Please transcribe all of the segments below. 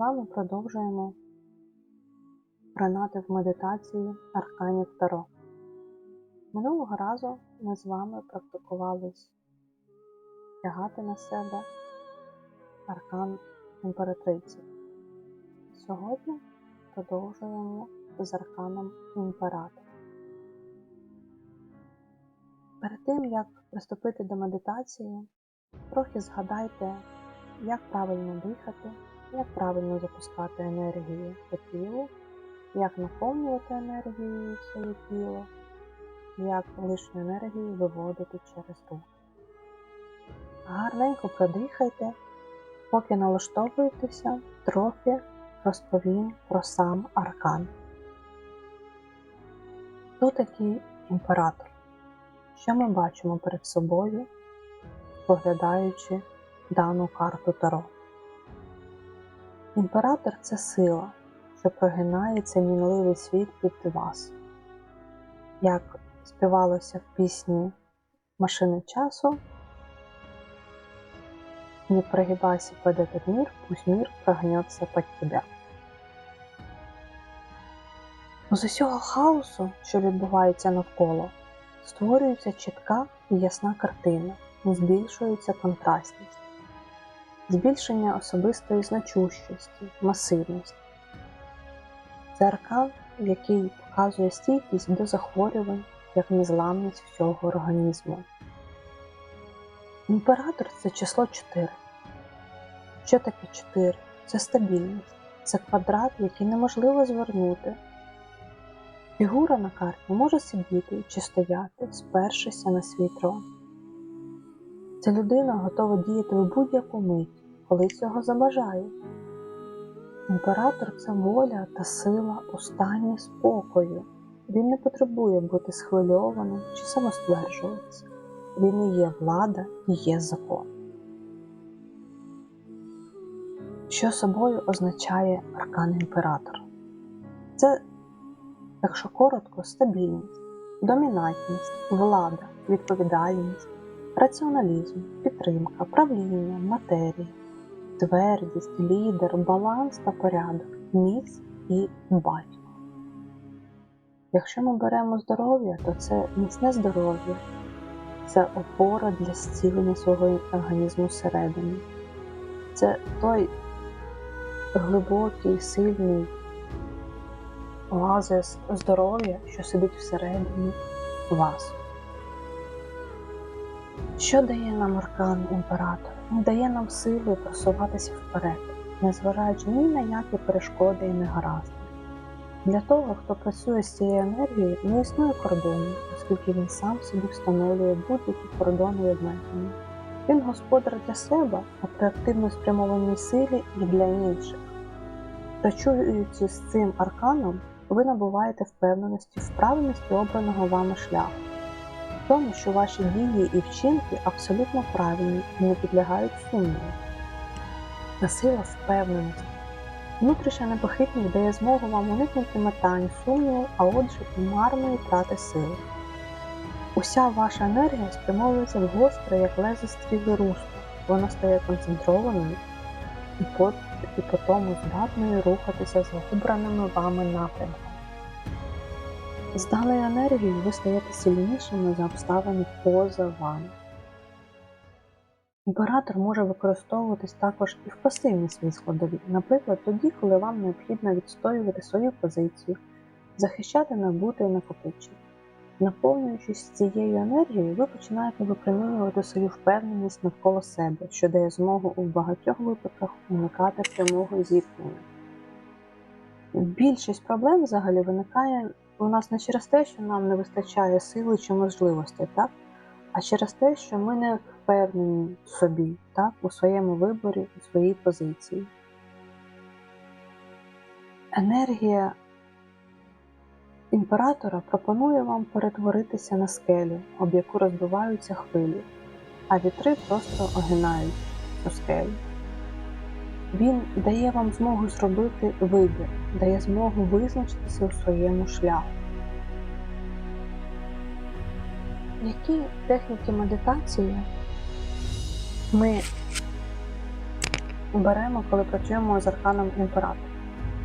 Вами продовжуємо принати в медитації арканів Таро. Минулого разу ми з вами практикувались тягати на себе аркан імператриці. Сьогодні продовжуємо з арканом імператор. Перед тим, як приступити до медитації, трохи згадайте, як правильно дихати, як правильно запускати енергію по тілу, як наповнювати енергією своє тіло, як лишню енергію виводити через рух. Гарненько продихайте, поки налаштовуєтеся, трохи розповім про сам аркан. Хто такий імператор? Що ми бачимо перед собою, поглядаючи дану карту Таро? Імператор це сила, що прогинає цей мінливий світ під вас. Як співалося в пісні Машини часу, не прогибайся под этот мир, пусть мир прогнется под тебя. З усього хаосу, що відбувається навколо, створюється чітка і ясна картина, збільшується контрастність, збільшення особистої значущості, масивності. Це аркан, який показує стійкість до захворювань як незламність всього організму. Імператор це число 4. Що таке 4? Це стабільність, це квадрат, який неможливо звернути. Фігура на карті може сидіти чи стояти, спершися на свій трон. Ця людина готова діяти в будь-яку мить, коли цього забажає. Імператор це воля та сила у стані спокою. Він не потребує бути схвильованим чи самостверджуватися. Він і є влада і є закон. Що собою означає аркан імператор? Це, якщо коротко, стабільність, домінантність, влада, відповідальність, раціоналізм, підтримка, правління, матерія, твердість, лідер, баланс та порядок, міць і батько. Якщо ми беремо здоров'я, то це міцне здоров'я, це опора для зцілення свого організму всередині. Це той глибокий, сильний оазис здоров'я, що сидить всередині вас. Що дає нам аркан імператор? Він дає нам сили просуватися вперед, незважаючи ні на які перешкоди і негаразди. Для того, хто працює з цією енергією, не існує кордону, оскільки він сам собі встановлює будь-які кордони і обмеження. Він господар для себе, а при активно спрямованій силі і для інших. Працюючи з цим арканом, ви набуваєте впевненості в правильності обраного вами шляху, тому, що ваші дії і вчинки абсолютно правильні і не підлягають сумніву. Та сила впевненості. Внутрішня непохитність дає змогу вам уникнути метань, сумніву, а отже марної трати сили. Уся ваша енергія спрямовується в гостре, як лезо стріли русло, вона стає концентрованою і по, і по тому здатною рухатися за обраними вами напрямками. З даною енергією ви стаєте сильнішими за обставини поза вами. Імператор може використовуватись також і в пасивній свій складові, наприклад, тоді, коли вам необхідно відстоювати свою позицію, захищати набути і накопичення. Наповнюючись цією енергією, ви починаєте випромінювати свою впевненість навколо себе, що дає змогу у багатьох випадках уникати прямого зіткнення. Більшість проблем взагалі виникає у нас не через те, що нам не вистачає сили чи можливостей, так? а через те, що ми не впевнені в собі, так? у своєму виборі, у своїй позиції. Енергія імператора пропонує вам перетворитися на скелю, об яку розбиваються хвилі, а вітри просто огинають цю скелю. Він дає вам змогу зробити вибір, дає змогу визначитися у своєму шляху. Які техніки медитації ми беремо, коли працюємо з арканом імператора?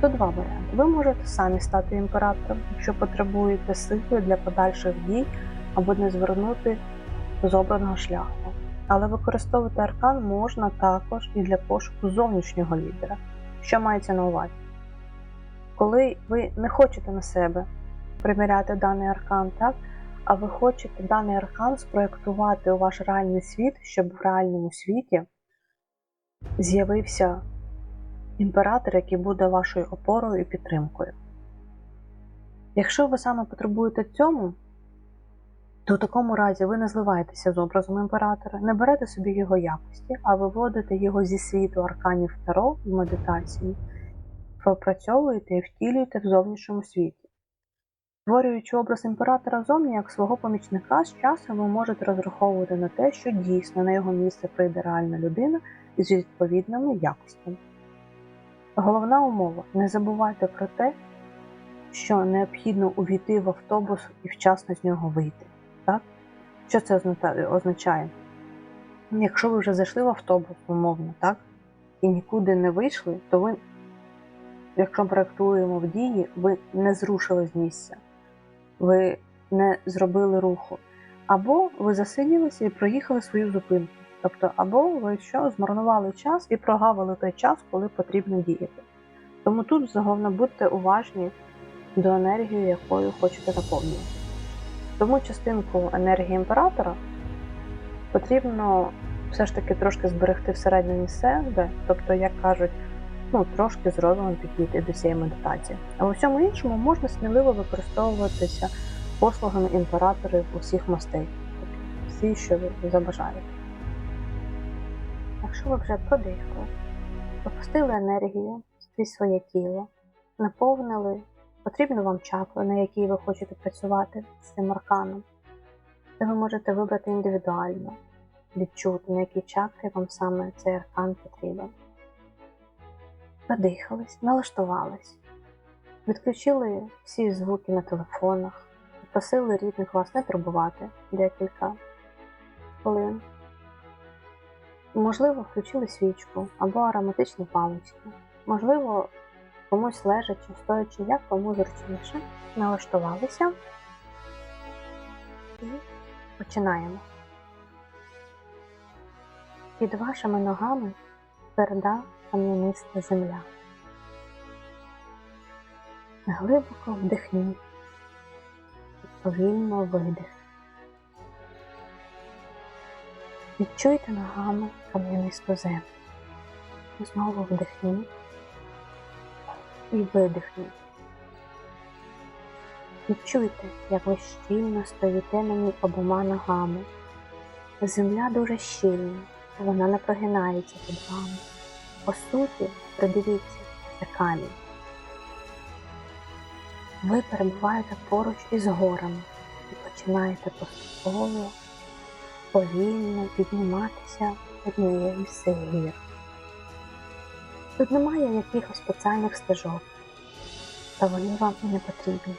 Тут два варіанти. Ви можете самі стати імператором, якщо потребуєте сили для подальших дій або не звернути з обраного шляху. Але використовувати аркан можна також і для пошуку зовнішнього лідера. Що мається на увазі? Коли ви не хочете на себе приміряти даний аркан, так? а ви хочете даний аркан спроєктувати у ваш реальний світ, щоб в реальному світі з'явився імператор, який буде вашою опорою і підтримкою. Якщо ви саме потребуєте цьому, то в такому разі ви не зливаєтеся з образом імператора, не берете собі його якості, а виводите його зі світу арканів Таро в медитації, пропрацьовуєте і втілюєте в зовнішньому світі. Створюючи образ імператора зовні як свого помічника, з часом ви можете розраховувати на те, що дійсно на його місце прийде реальна людина з відповідними якостями. Головна умова не забувайте про те, що необхідно увійти в автобус і вчасно з нього вийти. Що це означає? Якщо ви вже зайшли в автобус, умовно, так? і нікуди не вийшли, то ви, якщо проєктуємо в дії, ви не зрушили з місця, ви не зробили руху. Або ви засиділися і проїхали свою зупинку. Тобто, або ви що змарнували час і прогавили той час, коли потрібно діяти. Тому тут головне будьте уважні до енергії, якою хочете наповнювати. Тому частинку енергії імператора потрібно все ж таки трошки зберегти всередині себе, тобто, як кажуть, ну, трошки з підійти до цієї медитації. А у всьому іншому можна сміливо використовуватися послугами імператорів усіх мастей, всі, що ви забажаєте. Якщо ви вже продихали, пропустили енергію крізь своє тіло, наповнили потрібну вам чакру, на якій ви хочете працювати з цим арканом, то ви можете вибрати індивідуально, відчути, на якій чакрі вам саме цей аркан потрібен. Продихались, налаштувались, відключили всі звуки на телефонах, попросили рідних вас не турбувати декілька хвилин. Можливо, включили свічку або ароматичні палички. Можливо, комусь лежачи, стоячи, як кому зручніше. Налаштувалися і починаємо. Під вашими ногами тверда кам'яниста земля. Глибоко вдихніть і повільно видих. Відчуйте ногами кам'янисту землю. Знову вдихніть і видихніть. Відчуйте, як ви щільно стоїте на ній обома ногами. Земля дуже щільна, вона не прогинається під вами. По суті, придивіться, це камінь. Ви перебуваєте поруч із горами і починаєте поступово повільно підніматися однією з гір. Тут немає якихось спеціальних стежок, та вони вам і не потрібні,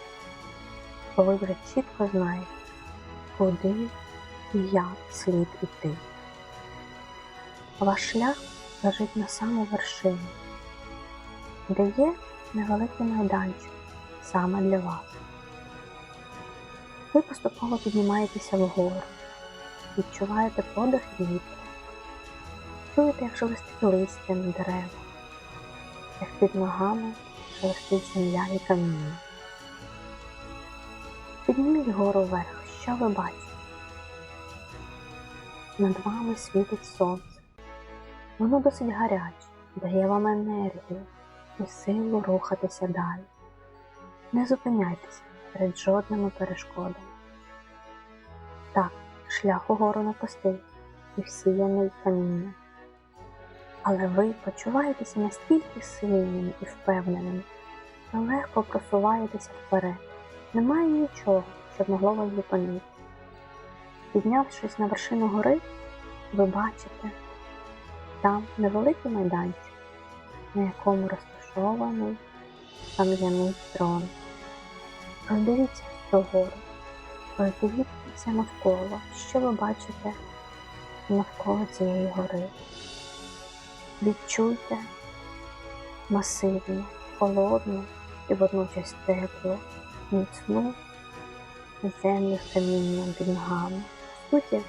бо ви вже чітко знаєте, куди і як слід іти. Ваш шлях лежить на саму вершину, де є невеликий майданчик саме для вас. Ви поступово піднімаєтеся вгору відчуваєте подих вітру, чуєте, як шелестить листя на деревах, як під ногами шелестить земля і каміння. Підніміть гору вверх, що ви бачите? Над вами світить сонце. Воно досить гаряче, дає вам енергію і силу рухатися далі. Не зупиняйтеся перед жодними перешкодами. Так, шлях угору не пустий і всіяний каміння. Але ви почуваєтеся настільки сильними і впевненими, що легко просуваєтеся вперед. Немає нічого, що могло вас зупинити. Піднявшись на вершину гори, ви бачите там невеликий майданчик, на якому розташований кам'яний трон. Роздивіться цю гору, роздивіться навколо, що ви бачите навколо цієї гори. Відчуйте масивну, холодну і водночас теплу, міцну землю з камінням під ногами. Суті,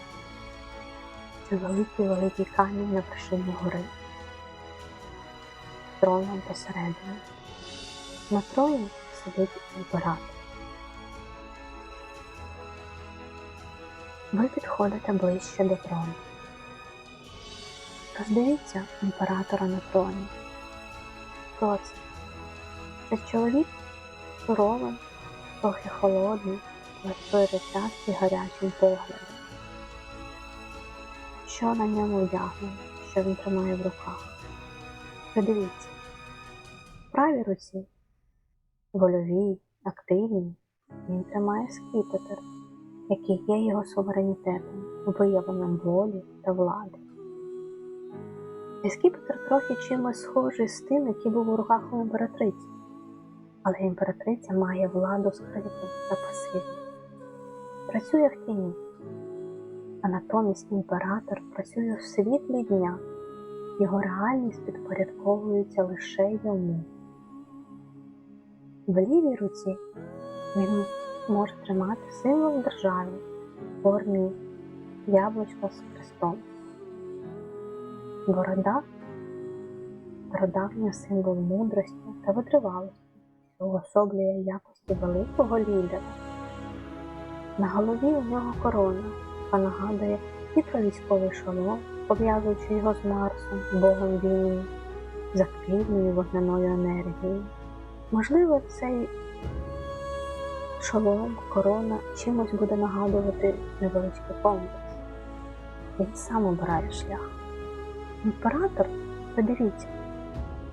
це великий-великий камінь на вершині гори. Троном посередині. На троні сидить імператор. Ви підходите ближче до трону. Роздивіться імператора на троні. Хто це? Чоловік суровим, трохи холодним, але в гарячим поглядом. Що на ньому вдягнено, що він тримає в руках? Придивіться. В правій руці, вольовій, активній, він тримає скіпетр, який є його суверенітетом, виявленням волі та влади. І скіпетр трохи чимось схожий з тим, який був у руках у імператриці, але імператриця має владу скриту та пасивну, працює в тіні, а натомість імператор працює в світлі дня, його реальність підпорядковується лише йому. В лівій руці він може тримати символ держави в формі яблучка з хрестом. Борода стародавня символ мудрості та витривалості, що уособлює якості великого лідера. На голові у нього корона, яка нагадує і про військовий шолом, пов'язуючи його з Марсом, богом війни, з активною вогняною енергією. Можливо, цей шолом, корона чимось буде нагадувати невеличкий комплекс. Він сам обирає шлях. Імператор, подивіться,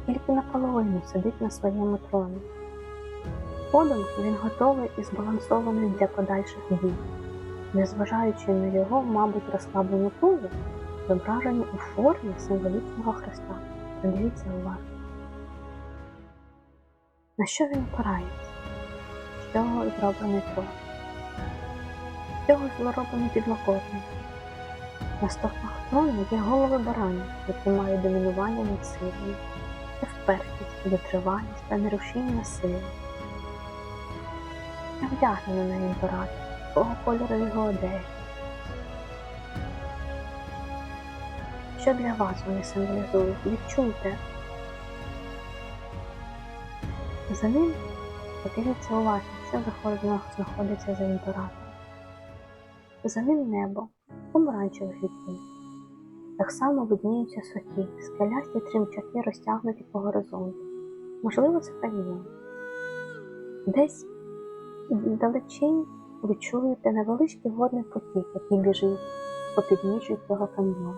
тільки наполовину сидить на своєму троні. Подумки він готовий і збалансований для подальших дій, незважаючи на його, мабуть, розслаблену позу, зображені у формі символічного хреста. Подивіться уважно. На що він опирається? З чого зроблений трон? З чого зроблений підлокотник? На стовпах трону є голови баранів, які мають домінування над силою, це впертість, витривалість та нерушіння сили. Я вдягнена на імператор, якого кольору його одежі. Що для вас вони символізують? Відчуйте. За ним подивіться уважно, що знаходиться за імператором. За ним небо, помаранчевих відтінків. Так само видніються сухі, скелясті тримчаки розтягнуті по горизонту. Можливо, це каньйон. Десь далечінь ви чуєте невеличкий водний потік, який біжить по підніжжю цього каньйону.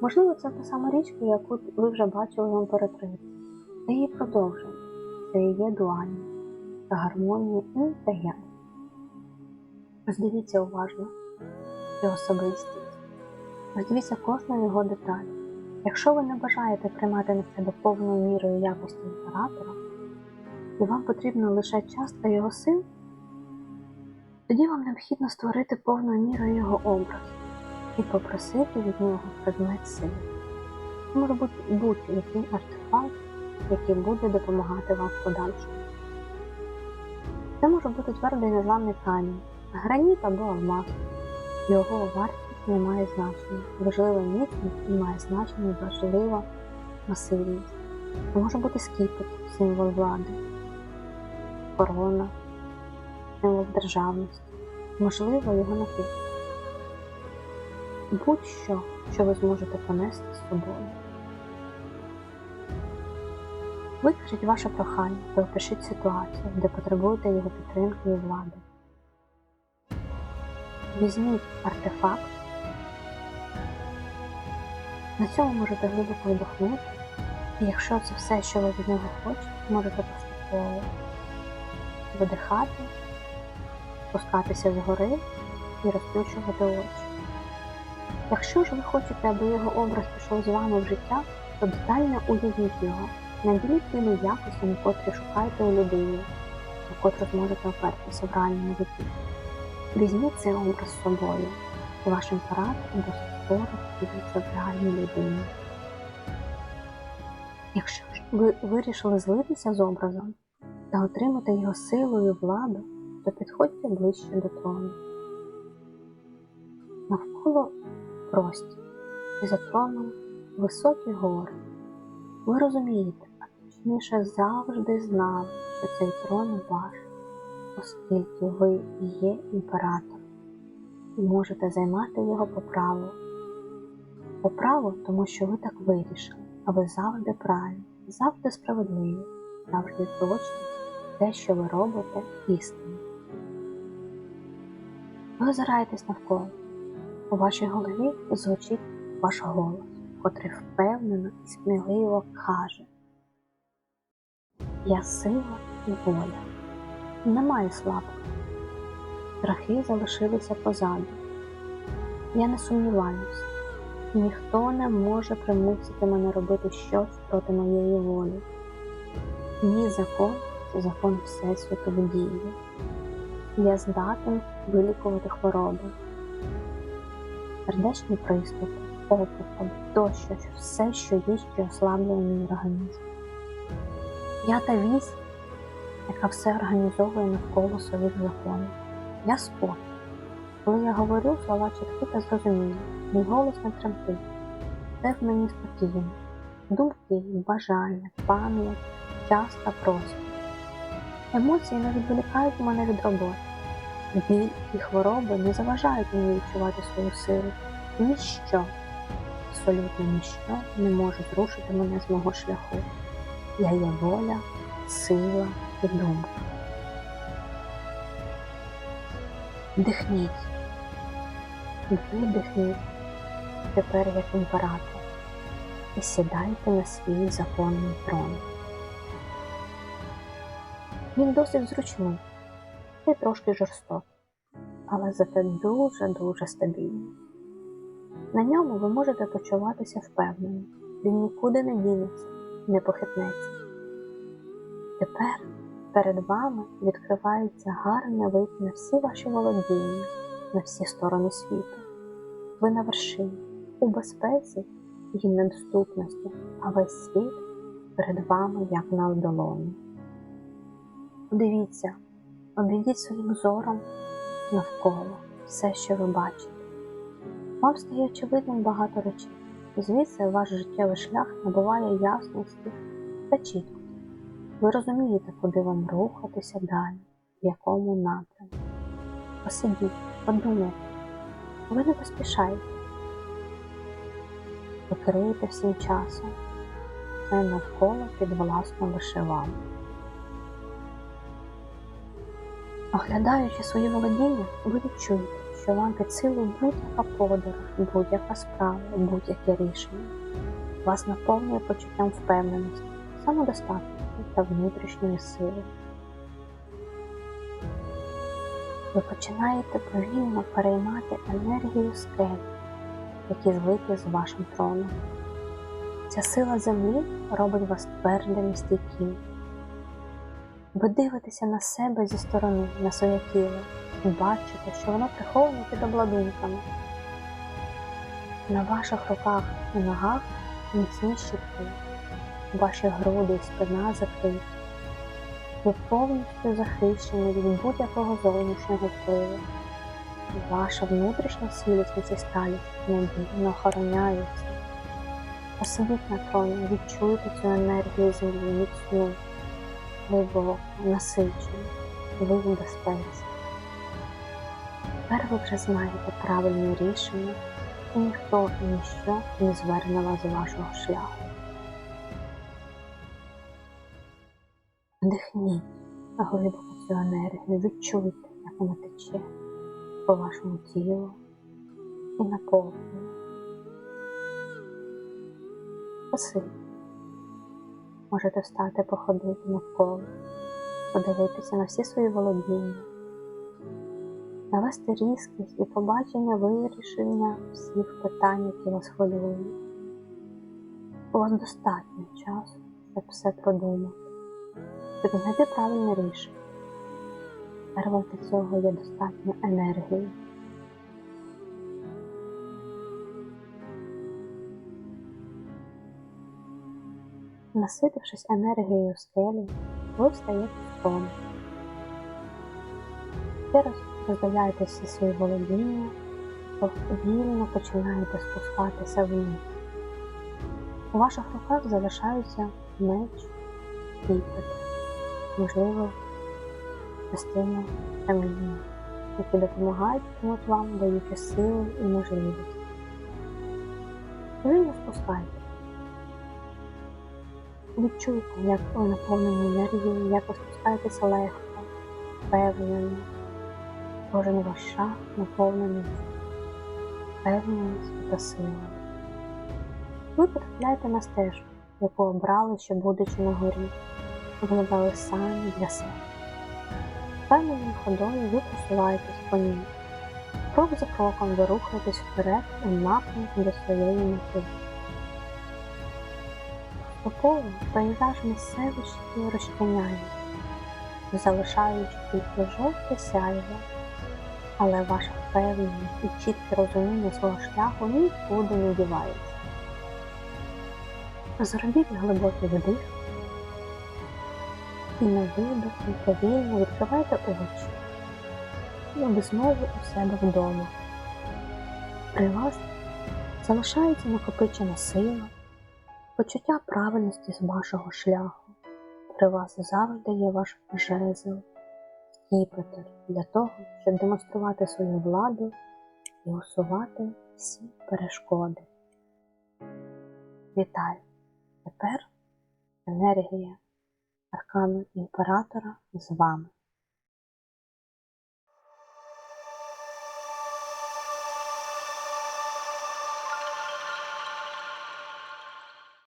Можливо, це та сама річка, яку ви вже бачили в імператриці. Це її продовження, це є дуальність гармонія і та я. Роздивіться уважно цю особистість. Роздивіться кожну його деталь. Якщо ви не бажаєте приймати на себе повною мірою якості імператора, і вам потрібно лише час та його сил, тоді вам необхідно створити повною мірою його образ і попросити від нього предмет сили. Це може бути будь-який артефакт, який буде допомагати вам в подальшому. Це може бути твердий незламний камінь, граніт або алмаз. Його вартість не має значення. Важлива міцність не має значення важлива масивність. Може бути скіпет, символ влади, корона, символ державності. Можливо, його напів. Будь-що, що ви зможете понести з собою. Викажіть ваше прохання та опишіть ситуацію, де потребуєте його підтримки і влади. Візьміть артефакт. На цьому можете глибоко вдохнути, і якщо це все, що ви від нього хочете, можете поступово видихати, спускатися згори і розплющувати очі. Якщо ж ви хочете, аби його образ пішов з вами в життя, то детально уявіть його, наділіть тими якостями, котрі шукаєте у людині, на котру зможете опертися в реальному житті. Візьміть цей образ з собою, і ваш імператор досить скоро втілиться в реальну людину. Якщо ж ви вирішили злитися з образом та отримати його силу і владу, то підходьте ближче до трону. Навколо простір і за троном високі гори. Ви розумієте, а точніше завжди знали, що цей трон ваш, оскільки ви є імператор і можете займати його по праву. По праву, тому що ви так вирішили, а ви завжди правильні, завжди справедливі, завжди точні, те, що ви робите, істинно. Ви озираєтесь навколо. У вашій голові звучить ваш голос, котрий впевнено і сміливо каже: Я сила і воля. Немає слабких. Страхи залишилися позаду. Я не сумніваюся. Ніхто не може примусити мене робити щось проти моєї волі. Мій закон це закон Всесвіту в дії. Я здатен вилікувати хвороби, сердечні приступи, опухолі тощо, все, що їсть і ослаблює мій організм. Я та вісь, яка все організовує навколо своїх законів. Я спокій. Коли я говорю, слова чіткі та зрозумілі, мій голос не тремтить. Все в мені спокійно. Думки, бажання, пам'ять, час та простір. Емоції не відволікають мене від роботи. Біль і хвороби не заважають мені відчувати свою силу. Ніщо, абсолютно ніщо не може зрушити мене з мого шляху. Я є воля, сила думка. Дихніть. Видихніть тепер як імператор і сідайте на свій законний трон. Він досить зручний і трошки жорстокий, але зате дуже-дуже стабільний. На ньому ви можете почуватися впевнено, він нікуди не дінеться, не похитнеться. Тепер перед вами відкривається гарний вид на всі ваші володіння, на всі сторони світу. Ви на вершині, у безпеці і недоступності, а весь світ перед вами як на долоні. Подивіться, обійдіть своїм зором навколо все, що ви бачите. Вам стає очевидним багато речей, звідси ваш життєвий шлях набуває ясності та чіткості. Ви розумієте, куди вам рухатися далі, в якому напрямку. Посидіть, подумайте, ви не поспішайте. Ви керуєте всім часом, все навколо підвласно лише вам. Оглядаючи свої володіння, ви відчуєте, що вам під силу будь-яка подорож, будь-яка справа, будь-яке рішення. Вас наповнює почуттям впевненості, самодостатності та внутрішньої сили. Ви починаєте повільно переймати енергію скель, які злиті з вашим троном. Ця сила землі робить вас твердим стійким. Ви дивитеся на себе зі сторони, на своє тіло, і бачите, що воно приховане під обладунками. На ваших руках і ногах міцні щитки, ваші груди і спина закриті. Ви повністю захищені від будь-якого зовнішнього впливу. Ваша внутрішня цілісність і сталість надійно охороняється. Посидіть на троні, відчуйте цю енергію землі міцну глибоко, насичено, ви в безпеці. Тепер ви вже знаєте правильне рішення, і ніхто і ніщо не зверне вас з вашого шляху. Вдихніть глибоко цю енергію, відчуйте, як вона тече по вашому тілу і наповнює. Посидіть. Можете встати, походити навколо, подивитися на всі свої володіння, навести різкість і побачення вирішення всіх питань, які вас хвилюють. У вас достатньо часу, щоб все продумати, щоб знайти правильне рішення. Вам для цього є достатньо енергії. Наситившись енергією скелі, ви встаєте з трону. Ще раз роздивляєте всі свої володіння, повільно починаєте спускатися вниз. У ваших руках залишаються меч і під, можливо, частина каміння, які допомагають вам, даючи сили і можливість. Повільно спускайте. Відчуйте, як ви наповнені енергією, як ви спускаєтеся легко, впевнено. Кожен ваш шаг наповнений впевненістю та силою. Ви потрапляєте на стежку, яку обрали, ще будучи на горі. Ви самі для себе. Впевненою ходою ви просуваєтесь по ній. Крок за кроком ви рухаєтесь вперед у напрямку до своєї мети. Поступово пейзаж місцевості розчиняє, залишаючи тільки жовте сяйво, але ваша впевненість і чітке розуміння свого шляху нікуди не дівається. Зробіть глибокий вдих і на видоху повільно відкривайте очі. І ви знову у себе вдома. При вас залишається накопичена сила, почуття правильності з вашого шляху. При вас завжди є ваш жезл, скіпетр для того, щоб демонструвати свою владу і усувати всі перешкоди. Вітаю! Тепер енергія аркану імператора з вами.